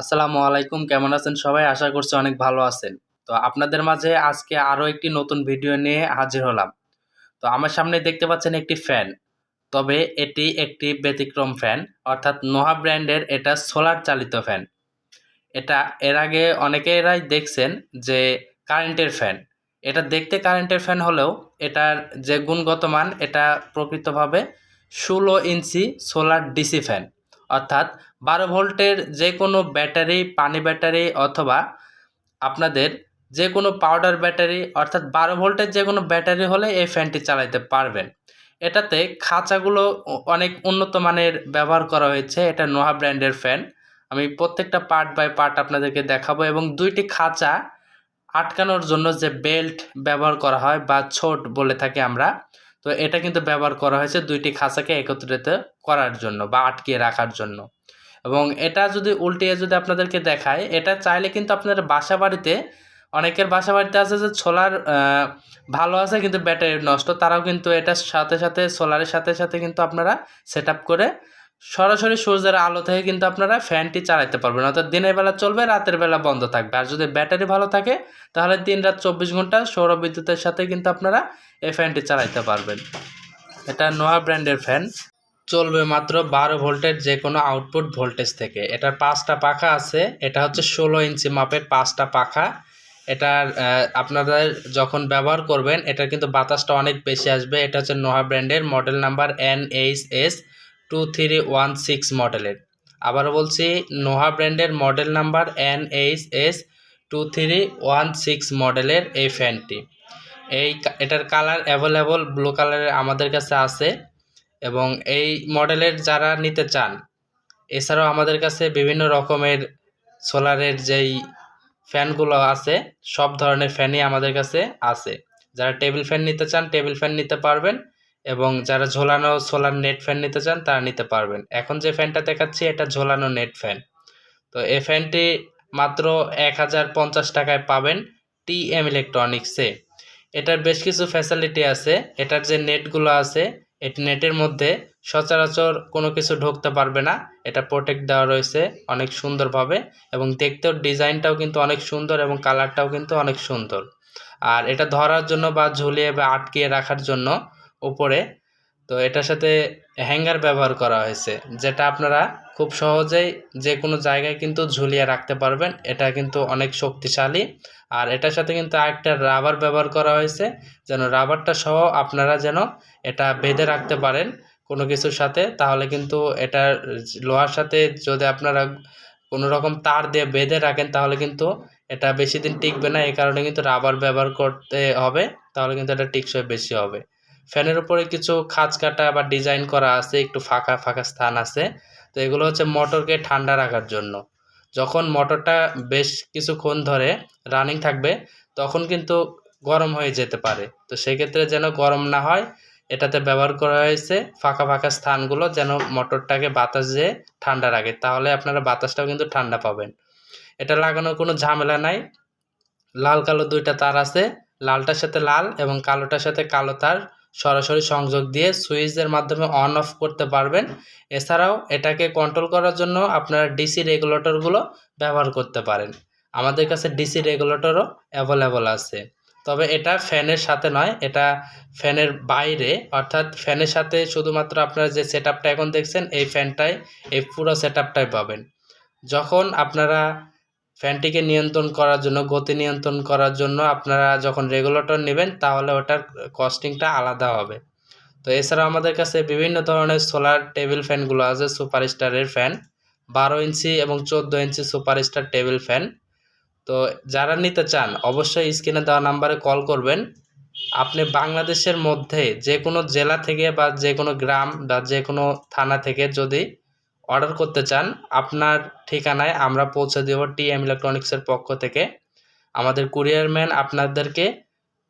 আসসালামু আলাইকুম, কেমন আছেন সবাই? আশা করছি অনেক ভালো আছেন। তো আপনাদের মাঝে আজকে আরও একটি নতুন ভিডিও নিয়ে হাজির হলাম। তো আমার সামনে দেখতে পাচ্ছেন একটি ফ্যান। তবে এটি একটি ব্যতিক্রম ফ্যান, অর্থাৎ নোহা ব্র্যান্ডের এটা সোলার চালিত ফ্যান। এটা এর আগে অনেকেরাই দেখছেন যে কারেন্টের ফ্যান। এটা দেখতে কারেন্টের ফ্যান হলেও এটার যে গুণগত মান, এটা প্রকৃতভাবে ষোলো ইঞ্চি সোলার ডিসি ফ্যান। অর্থাৎ বারো ভোল্টের যে কোনো ব্যাটারি, পানি ব্যাটারি অথবা আপনাদের যে কোনো পাউডার ব্যাটারি, অর্থাৎ বারো ভোল্টের যে কোনো ব্যাটারি হলে এই ফ্যানটি চালাতে পারবেন। এটাতে খাঁচাগুলো অনেক উন্নত মানের ব্যবহার করা হয়েছে। এটা নোহা ব্র্যান্ডের ফ্যান। আমি প্রত্যেকটা পার্ট বাই পার্ট আপনাদেরকে দেখাবো এবং দুইটি খাঁচা আটকানোর জন্য যে বেল্ট ব্যবহার করা হয় বা ছোট বলে থাকি আমরা তো এটা কিন্তু ব্যবহার করা হয়েছে দুইটি খাঁচাকে একত্রিত করার জন্য বা আটকে রাখার জন্য। এবং এটা যদি উল্টিয়ে যদি আপনাদেরকে দেখায়, এটা চাইলে কিন্তু আপনাদের বাসা বাড়িতে অনেকের বাসা বাড়িতে আছে যে সোলার ভালো আছে কিন্তু ব্যাটারি নষ্ট, তারাও কিন্তু এটার সাথে সাথে, সোলারের সাথে সাথে কিন্তু আপনারা সেট করে সরাসরি সূর্যের আলো থেকে কিন্তু আপনারা ফ্যানটি চালাতে পারবেন। অর্থাৎ দিনের বেলা চলবে, রাতের বেলা বন্ধ থাকবে। আর যদি ব্যাটারি ভালো থাকে, তাহলে দিন রাত চব্বিশ ঘণ্টা সৌর বিদ্যুতের সাথে কিন্তু আপনারা এই ফ্যানটি চালাতে পারবেন। এটা নোয়া ব্র্যান্ডের ফ্যান। চলবে মাত্র বারো ভোল্টের যে কোনো আউটপুট ভোল্টেজ থেকে। এটার পাঁচটা পাখা আছে। এটা হচ্ছে ষোলো ইঞ্চি মাপের পাঁচটা পাখা। এটার আপনাদের যখন ব্যবহার করবেন, এটার কিন্তু বাতাসটা অনেক বেশি আসবে। এটা হচ্ছে নোহা ব্র্যান্ডের model number N H S. Two three one six মডেলের আবারও বলছি নোহা ব্র্যান্ডের model number N H S two three one six মডেলের এই ফ্যানটি এই এটার কালার অ্যাভেলেবল ব্লু কালারের আমাদের কাছে আছে এবং এই মডেলের যারা নিতে চান, এছাড়াও আমাদের কাছে বিভিন্ন রকমের সোলারের যেই ফ্যানগুলো আছে, সব ধরনের ফ্যানই আমাদের কাছে আছে। যারা টেবিল ফ্যান নিতে চান টেবিল ফ্যান নিতে পারবেন। এবং যারা ঝোলানো সোলার নেট ফ্যান নিতে চান, তারা নিতে পারবেন। এখন যে ফ্যানটা দেখাচ্ছি, এটা ঝোলানো নেট ফ্যান তো এই ফ্যানটি মাত্র এক হাজার পঞ্চাশ টাকায় পাবেন টি এম ইলেকট্রনিক্সে এটার বেশ কিছু ফ্যাসিলিটি আছে। এটার যে নেটগুলো আছে, এটি নেটের মধ্যে সচরাচর কোনো কিছু ঢুকতে পারবে না। এটা প্রোটেক্ট দেওয়া রয়েছে অনেক সুন্দরভাবে এবং দেখতেও ডিজাইনটাও কিন্তু অনেক সুন্দর এবং কালারটাও কিন্তু অনেক সুন্দর। আর এটা ধরার জন্য বা ঝুলিয়ে বা আটকিয়ে রাখার জন্য উপরে। তো এটার সাথে হ্যাঙ্গার ব্যবহার করা হয়েছে, যেটা আপনারা খুব সহজেই যে কোনো জায়গায় কিন্তু ঝুলিয়ে রাখতে পারবেন। এটা কিন্তু অনেক শক্তিশালী। আর এটার সাথে কিন্তু আরেকটা রাবার ব্যবহার করা হয়েছে, যেন রাবারটা সহ আপনারা যেন এটা বেঁধে রাখতে পারেন কোনো কিছুর সাথে। তাহলে কিন্তু এটা লোহার সাথে যদি আপনারা কোনো রকম তার দিয়ে বেঁধে রাখেন, তাহলে কিন্তু এটা বেশি দিন টিকবে না। এই কারণে কিন্তু রাবার ব্যবহার করতে হবে, তাহলে কিন্তু এটা টিকসই বেশি হবে। ফ্যানের উপরে কিছু খাঁজ কাটা বা ডিজাইন করা আছে, একটু ফাঁকা ফাঁকা স্থান আছে। তো এগুলো হচ্ছে মোটরকে ঠান্ডা রাখার জন্য। যখন মোটরটা বেশ কিছুক্ষণ ধরে রানিং থাকবে, তখন কিন্তু গরম হয়ে যেতে পারে। তো সেক্ষেত্রে যেন গরম না হয়, এটাতে ব্যবহার করা হয়েছে ফাঁকা ফাঁকা স্থানগুলো যেন মোটরটাকে বাতাস যেয়ে ঠান্ডা রাখে। তাহলে আপনারা বাতাসটাও কিন্তু ঠান্ডা পাবেন। এটা লাগানোর কোনো ঝামেলা নাই। লাল কালো দুইটা তার আছে। লালটার সাথে লাল এবং কালোটার সাথে কালো তার সরাসরি সংযোগ দিয়ে সুইচের মাধ্যমে অন অফ করতে পারবেন। এছাড়াও এটাকে কন্ট্রোল করার জন্য আপনারা ডিসি রেগুলেটরগুলো ব্যবহার করতে পারেন। আমাদের কাছে ডিসি রেগুলেটরও অ্যাভেলেবল আছে। তবে এটা ফ্যানের সাথে নয়, এটা ফ্যানের বাইরে। অর্থাৎ ফ্যানের সাথে শুধুমাত্র আপনারা যে সেট এখন দেখছেন, এই ফ্যানটাই এই পুরো সেট পাবেন। যখন আপনারা ফ্যানটিকে নিয়ন্ত্রণ করার জন্য, গতি নিয়ন্ত্রণ করার জন্য আপনারা যখন রেগুলেটর নেবেন, তাহলে ওটার কস্টিংটা আলাদা হবে। তো এছাড়াও আমাদের কাছে বিভিন্ন ধরনের সোলার টেবিল ফ্যানগুলো আছে সুপার স্টারের ফ্যান, বারো ইঞ্চি এবং চোদ্দ inch super star table fan. তো যারা নিতে চান, অবশ্যই স্ক্রিনে দেওয়া নাম্বারে কল করবেন। আপনি বাংলাদেশের মধ্যে যে কোনো জেলা থেকে বা যে কোনো গ্রাম বা যে কোনো থানা থেকে যদি অর্ডার করতে চান, আপনার ঠিকানায় আমরা পৌঁছে দেব টি এম ইলেকট্রনিক্সের পক্ষ থেকে। আমাদের কুরিয়ার ম্যান আপনাদেরকে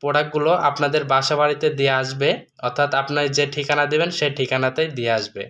প্রোডাক্টগুলো আপনাদের বাসা বাড়িতে দিয়ে আসবে, অর্থাৎ আপনার যে ঠিকানা দেবেন সেই ঠিকানাতেই দিয়ে আসবে।